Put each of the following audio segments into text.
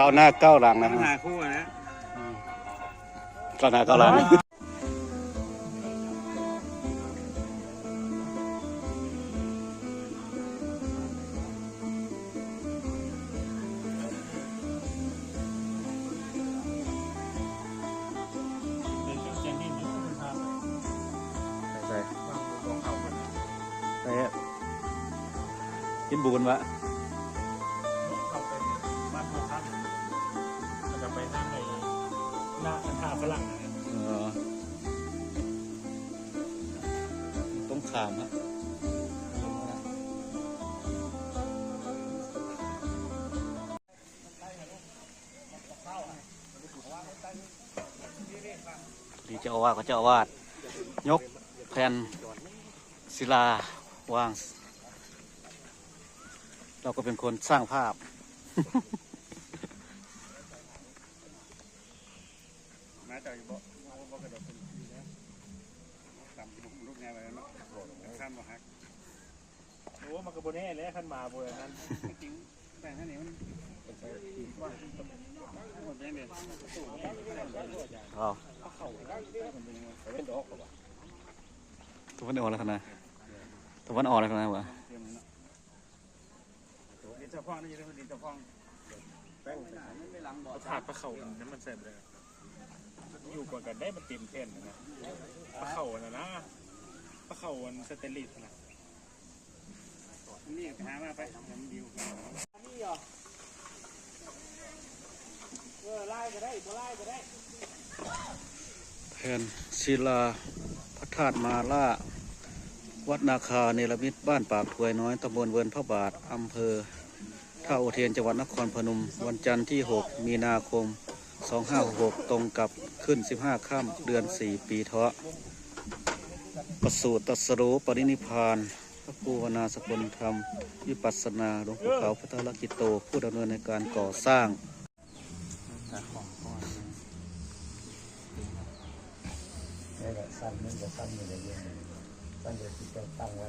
ก้าวหน้าก้าวหลังนะปัญฮะหาคู่อะนะก้าวหน้าก้าวหลังเป็นเจนนี่มันเป็นภาพใส่วางของเขามันใส่กินบูนวะ ฝรั่งนะเออต้องขามฮะดีเจ้าอาวาสก็เจ้าอาวาสยกแผ่นศิลาวาง เราก็เป็นคนสร้างภาพ มาจากบ่บ่กระโดดขึ้นนะตามลูกแนวไปแล้วเนาะข้ามมาฮักโอ้มันก็บ่แน่เลยขั้นมาบ่นั้นจริงแต่ท่านนี้มันว่าหมดยังเด็ดเอาตะวันออกแล้วนะตะวันออกแล้วนะวะดินสะพองนี่ดินสะพองถาดปลาเข่าน้ำมันเสร็จเลยอยู่กว่ากันได้มันเต็มเท่นนะปลาเข่านะนะปลาเข่าอันสเตนลิสนะ นี่หามาไปทำดิวกันนี่เหรอเออไล่ก็ได้บ่ไล่ก็ได้แผ่นศิลาพระธาตุมาล่าวัดนาคาเนรมิตบ้านปากถวยน้อยตำบลเวินพระบาทอำเภอท่าโอเทียนจังหวัดนครพนม วันจันทร์ที่ 6 มีนาคม 2566 ตรงกับขึ้น 15ค่ำเดือน 4 ปีเถาะประสูติตรัสรู้ปรินิพาน ระภูวนาสกุลธรรม วิปัสสนาหลวงปู่ขาวพุทธลกิโต ผู้ดำเนินในการก่อสร้างสั้นนี่จะสั้นอยู่ในเรื่องนี้สั้นจะที่จะตั้งไว้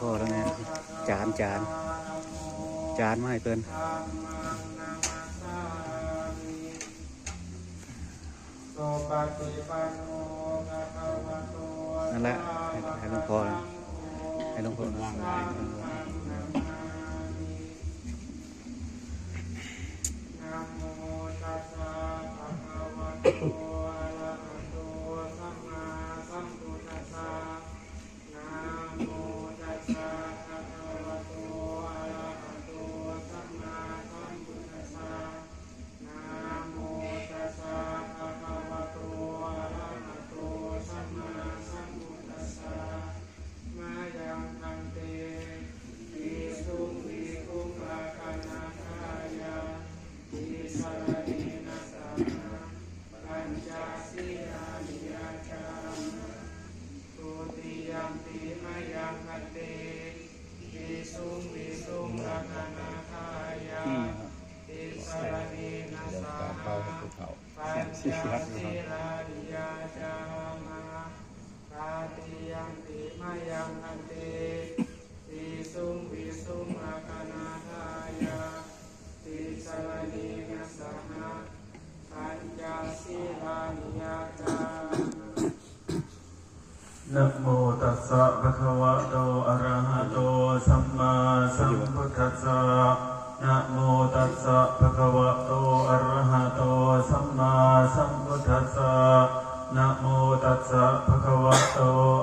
พ่อแล้วไงจานจานจานไมาให้เพิ่นโตปฏิปันโนภะคะวะโตนั่นแหละให้หลวงพ่อให้หลวงพ่อวางไว้นะ เขาก็คืเขาสี่สิบครับนะโมตัสสะภะคะวะโตอะระหะโตสัมมาสัมพุทธัสสะ นะโมตัสสะภะคะวะโตอะระหะโตสัมมาสัมพุทธัสสะนะโมตัสสะภะคะวะโต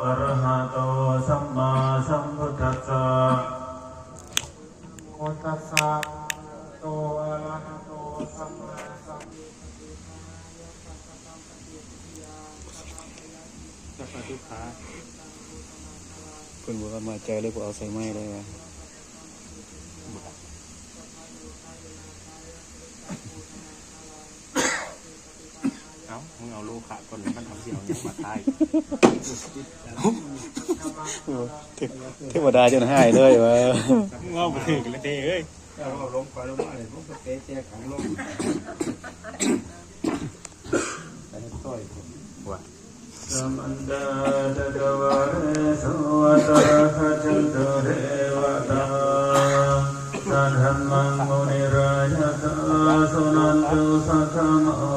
อะระหะโตสัมมาสัมพุทธัสสะโมตัสสะโตอะระหะโตสัมมาสัมพุทธัสสะสัพพะทุกขาเพิ่นบอกว่ามาใจเลยบ่เอาใส่ไม้เลยว่ะ มึงเอาโลขะก่อนมันเอาเสียวเนี่ยมาตายเทวดาจนหายเลยวะมึงเอาไปถึงเลยเต้เอ้ยเราลงไปลงมาเลยพวกเตะเตะขังลงไปให้ต้อยว่าสัมอันดาตะกวะเรสวะตะขจันตุเรวตาสัทธัมมังมุนิรายะตาสุนันตุสัคขะโมคะตังสั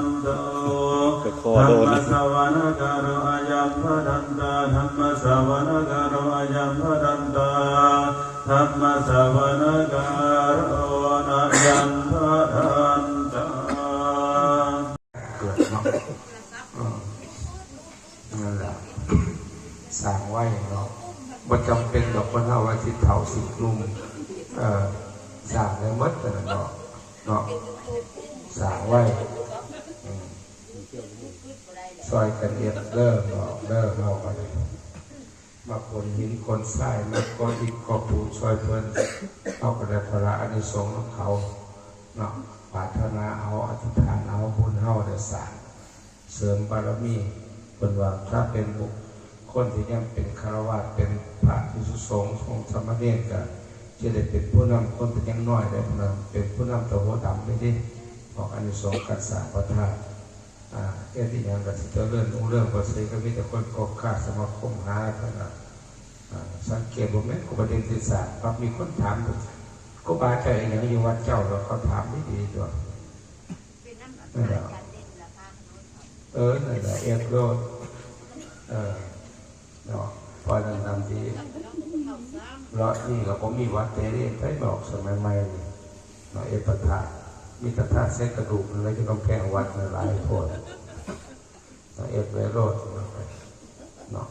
กาเมตะรุณคหเนเคหะวะทุมเมเคเตโทมจายันตเทวรรวิสเมยกขันธปนาคาอิทันตาสันติเกรวัตนังสาธวเมอันตเกิดคอธรรนมะสวนาการุอายัมพดันตาธรรมสวนาการุอายัมพดันตาธรรมสวนาการุอายัมพดันตาเกิดเนาะเออนั่นแหละสร้างไว้เนาะบ่จำเป็นดอกว่าเท่าว่าสิเฒ่าสินุ่มสร้างได้หมดแต่เนาะเนาะสร้างไว้ ซอยกันเอ็ดเลิกเนาะเลิกเนาะกันเลยมาคนหินคนทรายมาคนอิฐกอปูนช่วยเพิ่นเอากระดาษพระอานิสงส์ของเขาเนาะปรารถนาเอาอธิษฐานเอาบุญเฮาได้สร้างเสริมบารมีเป็นว่าถ้าเป็นบุคคนที่ยังเป็นคารวะเป็นพระที่สุสงฆ์ของสามเณรก็จะได้เป็นผู้นำคนเป็นยังน้อยได้ผู้นเป็นผู้นำตัวหัวดำไม่ได้บอกอันนี้สงส์กัสสางพระธาตุอ่า แค่ที่ยังกับที่เจริญรุ่งเรื่องก็ใช้ก็มีแต่คนกอกขาสมาคมหาเท่านั้นอ่าสังเกตว่าแม่นกูประเด็นศึกษาปั๊บมีคนถามผมก็บาใจอย่างอยู่วัดเจ้าเราเขาถามไม่ดีตัวนั่นแหละเออนั่นแหละเอ็ดโรดเออเนาะพอนั้นนำที่เลาะนี่ก็ผมมีวัดเตเรนไปบอกสมัยใหม่นี่เนาะเอดปะทะ มีตะทะเส้นกระดูกอะไรที่กำแพงวัดนั่นหลายโทษเนาะเอ็ดไวโรดเนาะเนาะ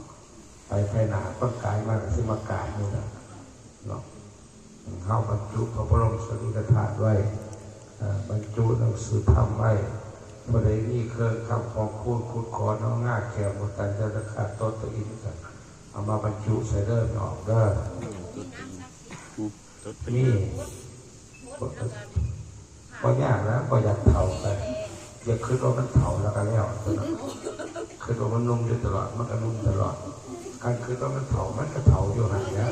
ไปไปหนาต้นกายมากสิมากายนี่นะเนาะเข้าบรรจุพระบรมสารีริกธาตุไว้อ่าบรรจุหนังสือธรรมไว้เมื่อใดนี่เครื่องคำของคูณคูณขอน้องง่าแก่หมดตันจะราคาต้นตัวอินกันเอามาบรรจุใส่เริ่มออกเด้อนี่ ก็ยากนะก็อยากเผาไปอย่าคิดว่ามันเผาแล้วก็แล้วเท่านั้นคิดว่ามันนุ่มอยู่ตลอดมันก็นุ่มตลอด การคิดว่ามันเผามันก็เผาอยู่ห่างนะ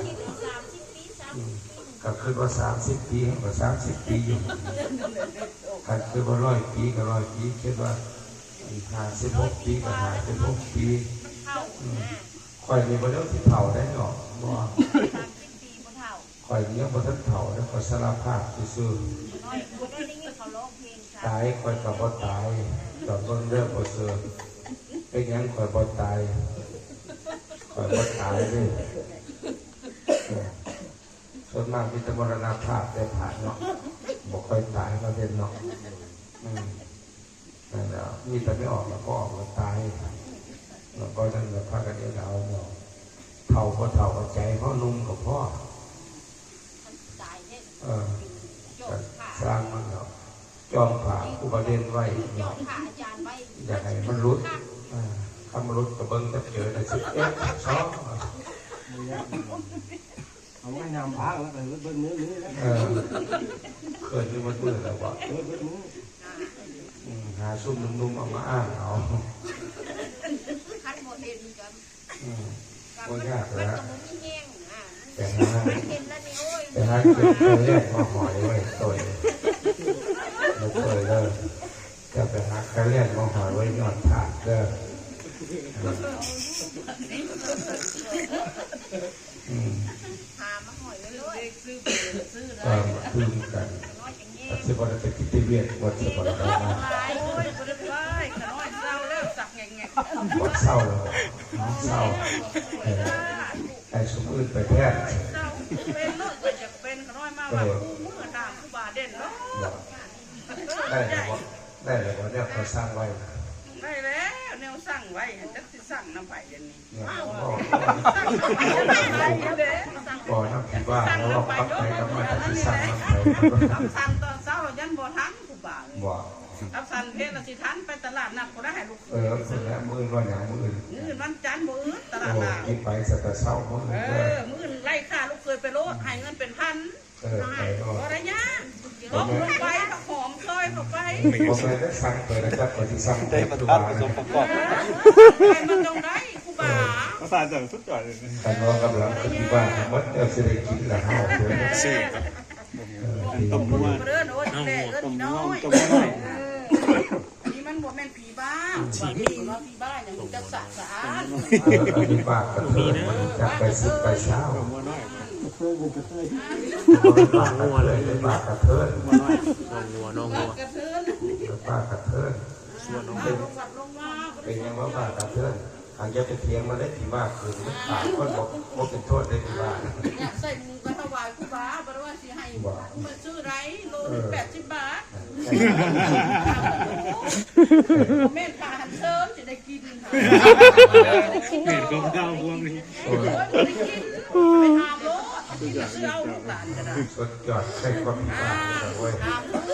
ก็คือว่าสามสิบปีก็สามสิบปีอยู่การคือว่าร้อยปีก็ร้อยปีคิดว่าห้าสิบหกปีก็ห้าสิบหกปีอืมข่อยมีบริเวณที่เผาได้หรอกบ่ข่อยเนี้ยบริเวณเผาแล้วก็สารภาพซื่อๆ ตายข่อยกับบ่ตายดอกเบิ่งเรื่องบ่เสือเป็นหยังข่อยบ่ตายข่อยบ่ตายเลยส่วนมากมีแต่มรณภาพได้ผ่านเนาะบอกค่อยตายก็เป็นเนาะอืมนั่นแหละมีแต่ไม่ออกแล้วก็ออกแล้วตายแล้วก็นั่นแหละพากันเดียวเอาเนาะเท่าก็เท่ากับใจพ่อนุ่มกับพ่อเออก็สร้างมันเนาะ จอมผ่าอุปเด็นไว้เนาะอยากให้มันรุดอ่าคำรุดกับเบิ้งจะเจอในสิบเอ็ดสองเอาไม่นำพักแล้วก็เบิ้ลเนื้อเนื้อแล้วเออเคยมีมันมือแล้วว่าเบิ้ลเบิ้ลเนื้ออืมหาซุ่มนุ่มๆเอามาอ้างเอาคันบ่เห็นกันอืมกับบ่มันยากมันแล้วก็บ่มีแห้งนะแต่หามันเห็นแล้วนี่โอ้ยแต่หาเก็บเคยแรกมาหอยไว้ตัว ไม่เคยเลิกจะไปหาเคยแรกมาหอยไว้ยอดถาดเด้ออืมหามาหอยไว้เลยก็คือกันน้อยจังแห้งสิบวันเป็นกิจเวียนวันสิบวันได้มาหลายโอ้ยบ่ได้ไปขน้อยร้าแล้วสักแง่ๆวันเศร้าแล้วน้องเศร้าไอ้สมอื่นไปแพทย์เศร้าเป็นเนาะก็จะเป็นขน้อยมากว่ากูมือดามกูบาเด่นเนาะ ได้เลยว่าได้เลยว่าเนี่ยเขาสร้างไว้นะได้แล้วแนวสั่งไว้จักสิสั่งน้ำไผ่เดี๋ยวนี้เนี่ยสั่งน้ำไผ่เด้สั่งบ่อน้ำผีบ้าแล้วเราปักไปน้ำมันที่สร้างมันไปสั่งตอนเช้ายันบ่ทันกูบาบ่เอาสั่งเพชรสิทันไปตลาดนัดก็ได้ให้ลูกเออคนละมือว่าอย่างมือมื้อวันจันทร์บ่อื่นตลาดโอ้นัดกินไปสักเศร้ามือเอเอออมื้อไล่ค่าลูกเคยไปโลดให้เงินเป็นพันเออไปก็บ่ได้ยากลงลงไปผักหอมซอย เข้าไปผมไม่ได้สั่งไปแล้วจะไปที่สั่งได้บรรตัวทัดผสมประกอบให้มันตรงได้กูบาภาษาจังสุดยอดเลยแต่น้อกำลังคิดว่ามันเดี๋ยวจะได้กินแล้วเฮาเด้อชื่อต้มมือเด้อยแก่เอิ้นต้มน้อยต้มน้อยอันนี้มันบ่แม่นผีบ้าผีมีเนาผีบ้าอย่างมันจะสะสานนี้ากกระเทือนมันจะไปสิบไปเช้า ต้มน้อยมันปากกระเทือนเลยปากกระเทือนงัวน้องงัวกระเทือนปากกระเทือนส่วนน้องมาลงวัดลงมาเป็นยังว่าปากกระเทือนหางจะไปเทียงมาได้ที่ว่าคือมันปากคนบอกว่าเป็นโทษได้ที่ว่าเนี่ยใส่หมูกระถวายกูบาบ่ได้ว่าสิให้มันซื้อไรโลนึง80บาทแม่นพานเชิญสิได้กินค่ะเห็นก็เก้าพวงนี้โอ้โอ้ยบ่ได้กินไปหามโลดกิน ซื้อเอาลูกหลานก็ได้ สุดยอดใช่ความผิดพลาดเลยเว้ยหามโลด